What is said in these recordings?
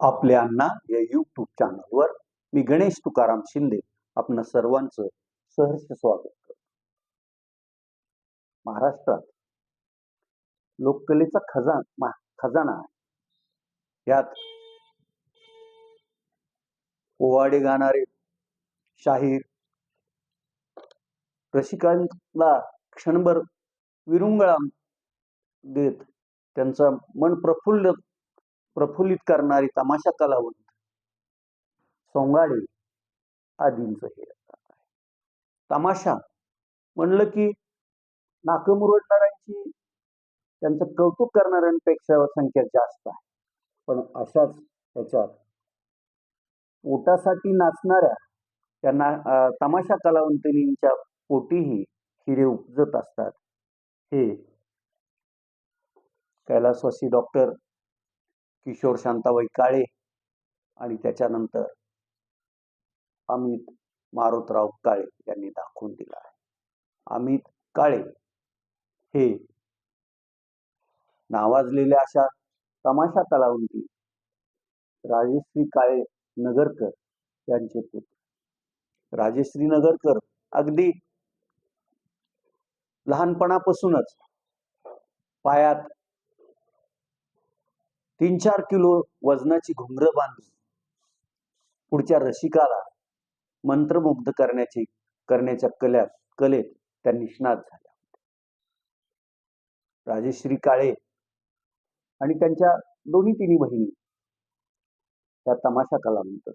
आपल्या अण्णा या युट्यूब चॅनलवर मी गणेश तुकाराम शिंदे आपण सर्वांचं सहर्ष स्वागत करतो. महाराष्ट्रात लोककलेचा खजान खजाना आहे. यात पोवाडे गाणारे शाहीर रसिकांना क्षणभर विरुंगळा देत त्यांचं मन प्रफुल्ल प्रफुल्लित करणारी तमाशा कलावंत. सोंगाडे आदींचं हे तमाशा. म्हणलं की नाकं मुरडणाऱ्यांची त्यांचं कौतुक करणाऱ्यांपेक्षा संख्या जास्त आहे. पण अशाच ह्याच्यात पोटासाठी नाचणाऱ्या त्यांना तमाशा कलावंतिनींच्या पोटीही हिरे उपजत असतात. हे कैलासवासी डॉक्टर किशोर शांताबाई काळे आणि त्याच्यानंतर अमित मारुतराव काळे यांनी दाखवून दिला आहे. अमित काळे हे नावाजलेल्या अशा तमाशा कलावंती राजेश्री काळे नगरकर यांचे पुत्र. राजेश्री नगरकर अगदी लहानपणापासूनच पायात तीन चार किलो वजनाची घुंगरं बांधून पुढच्या रसिकाला मंत्रमुग्ध करण्याची करण्याच्या कल्या कलेत त्या निष्णात झाल्या राजेश्री काळे आणि त्यांच्या दोन्ही तिन्ही बहिणी त्या तमाशा कलावंत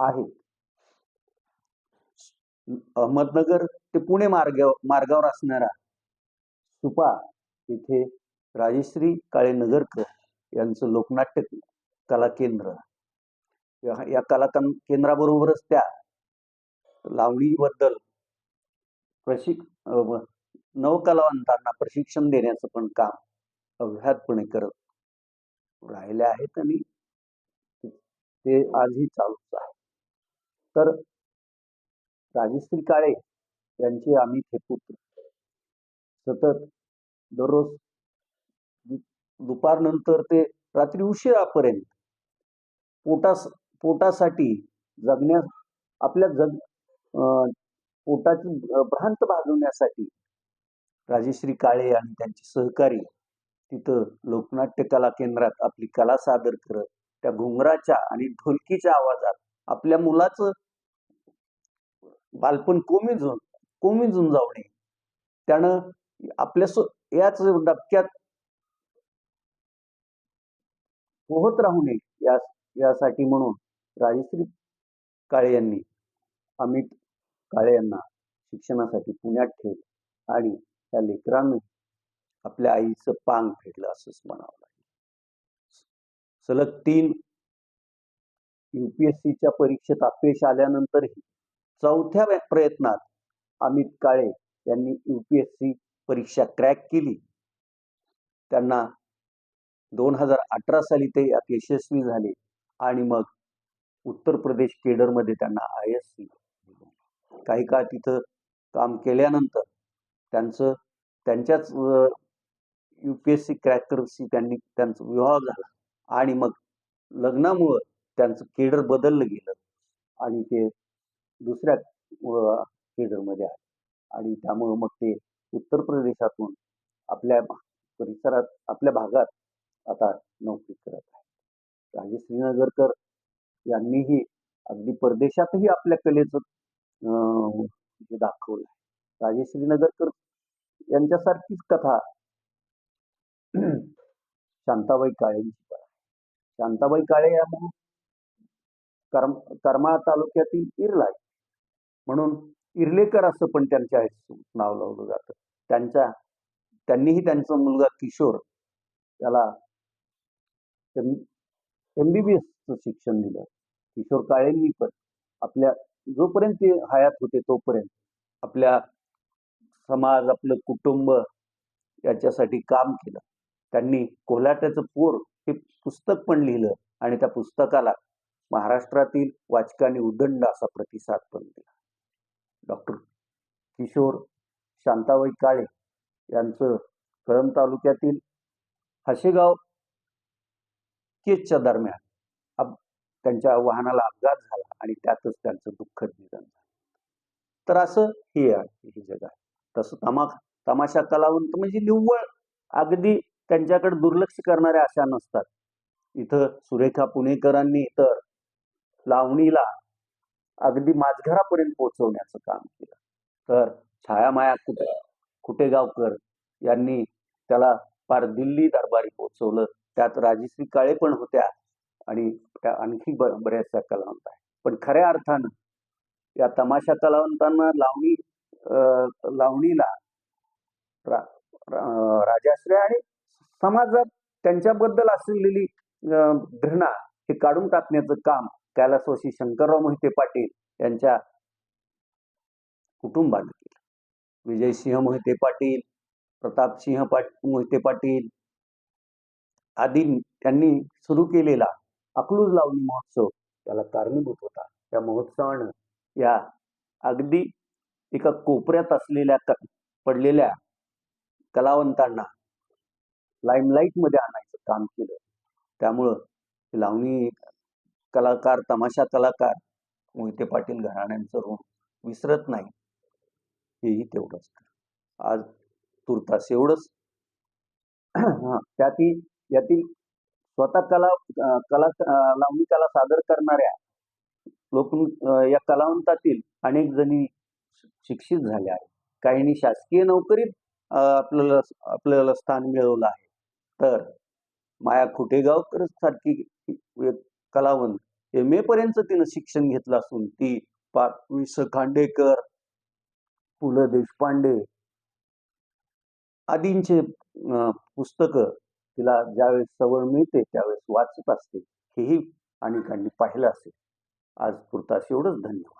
आहेत. अहमदनगर ते पुणे मार्ग मार्गावर असणारा सुपा तिथे राजेश्री काळे नगरकर यांचं लोकनाट्य कला केंद्र. या या कला केंद्राबरोबरच त्या लावणीबद्दल प्रशिक नवकलावंतांना प्रशिक्षण देण्याचं पण काम अव्याहतपणे करत राहिले आहेत आणि ते आजही चालूच आहे. तर राजश्री काळे यांचे आम्ही हे पुत्र. सतत दररोज दुपारनंतर ते रात्री उशिरापर्यंत पोटास पोटासाठी जगण्यास आपल्या जग पोटाची भ्रांत भागवण्यासाठी राजेश्री काळे आणि त्यांचे सहकारी तिथं लोकनाट्य कला केंद्रात आपली कला सादर करत त्या घुंगराच्या आणि ढोलकीच्या आवाजात आपल्या मुलाचं बालपण कोमेजून कोमेजून जाऊ नये. त्यानं आपल्या याच डबक्यात पोहत राहू नये या यासाठी म्हणून राजश्री काळे यांनी अमित काळे यांना शिक्षणासाठी पुण्यात ठेवलं आणि त्या लेकरांनी आपल्या आईचं पांग फेडलं असंच म्हणावं लागेल. सलग तीन युपीएससीच्या परीक्षेत अपयश आल्यानंतरही चौथ्या प्रयत्नात अमित काळे यांनी युपीएससी परीक्षा क्रॅक केली. त्यांना दोन हजार अठरा साली ते यशस्वी झाले आणि मग उत्तर प्रदेश केडरमध्ये त्यांना आय एस सी काही काळ तिथं काम केल्यानंतर त्यांचं त्यांच्याच यू पी एस सी क्रॅकरशी त्यांनी त्यांचा विवाह झाला आणि मग लग्नामुळं त्यांचं केडर बदललं गेलं आणि ते दुसऱ्या केडरमध्ये आले. आणि त्यामुळं मग ते उत्तर प्रदेशातून आपल्या परिसरात आपल्या भागात आता नोकरी करत आहे राजे श्रीनगरकर यांनीही अगदी परदेशातही आपल्या कलेचं दाखवलं आहे. श्रीनगरकर यांच्यासारखीच कथा शांताबाई काळेंची पण शांताबाई काळे या मूळ करम तालुक्यातील इरला आहे म्हणून इर्लेकर असं पण त्यांच्या नाव लावलं जातं. त्यांच्या त्यांनीही त्यांचा मुलगा किशोर त्याला एम एम बी बी एसचं शिक्षण दिलं. किशोर काळेंनी पण आपल्या जोपर्यंत ते हयात होते तोपर्यंत आपल्या समाज आपलं कुटुंब याच्यासाठी काम केलं. त्यांनी कोल्हाट्याचं पोर हे पुस्तक पण लिहिलं आणि त्या पुस्तकाला महाराष्ट्रातील वाचकांनी उदंड असा प्रतिसाद पण दिला. डॉक्टर किशोर शांताबाई काळे यांचं कळंब तालुक्यातील हशेगाव केजच्या दरम्यान त्यांच्या वाहनाला अपघात झाला आणि त्यातच त्यांचं दुःखद निधन झालं. तर असं हे आहे हे जग आहे. तसं तमा तमाशा कलावंत म्हणजे निव्वळ अगदी त्यांच्याकडे दुर्लक्ष करणाऱ्या अशा नसतात. इथं सुरेखा पुणेकरांनी तर लावणीला अगदी माझघरापर्यंत पोहोचवण्याचं काम केलं. तर छायामाया कुटे कुटेगावकर यांनी त्याला फार दिल्ली दरबारी पोहोचवलं. त्यात राजश्री काळे पण होत्या आणि त्या आणखी बऱ्याचशा कलावंत आहेत. पण खऱ्या अर्थानं या तमाशा कलावंतांना लावणी अं, लावणीला रा, रा- राजाश्रय आणि समाजात त्यांच्याबद्दल असलेली घृणा हे काढून टाकण्याचं काम कैलासवासी शंकरराव मोहिते पाटील यांच्या कुटुंबाने केलं. विजयसिंह मोहिते पाटील प्रतापसिंह पाट मोहिते पाटील आदी त्यांनी सुरू केलेला अकलूज लावणी महोत्सव त्याला कारणीभूत होता. त्या महोत्सवानं या अगदी एका कोपऱ्यात असलेल्या क पडलेल्या कलावंतांना लाईमलाईटमध्ये आणायचं काम केलं. त्यामुळं लावणी कलाकार तमाशा कलाकार मोहिते पाटील घराण्यांचं ऋण विसरत नाही. हेही तेवढंच. आज तुर्तास एवढंच. हा त्यातही यातील स्वतः कला कला लावणी कला सादर करणाऱ्या लोक या कलावंतातील अनेक जणी शिक्षित झाल्या आहेत. काहींनी शासकीय नोकरीत आपल्याला आपल्याला स्थान मिळवलं आहे. तर माया खुटेगावकर सारखी कलावंत एम ए पर्यंत तिनं शिक्षण घेतलं असून ती पा वि स. खांडेकर पु. ल. देशपांडे आदींचे पुस्तकं तिला ज्यावेळेस सवड मिळते त्यावेळेस वाचत असते. हेही अनेकांनी पाहिलं असेल. आज पुरतास एवढंच. धन्यवाद.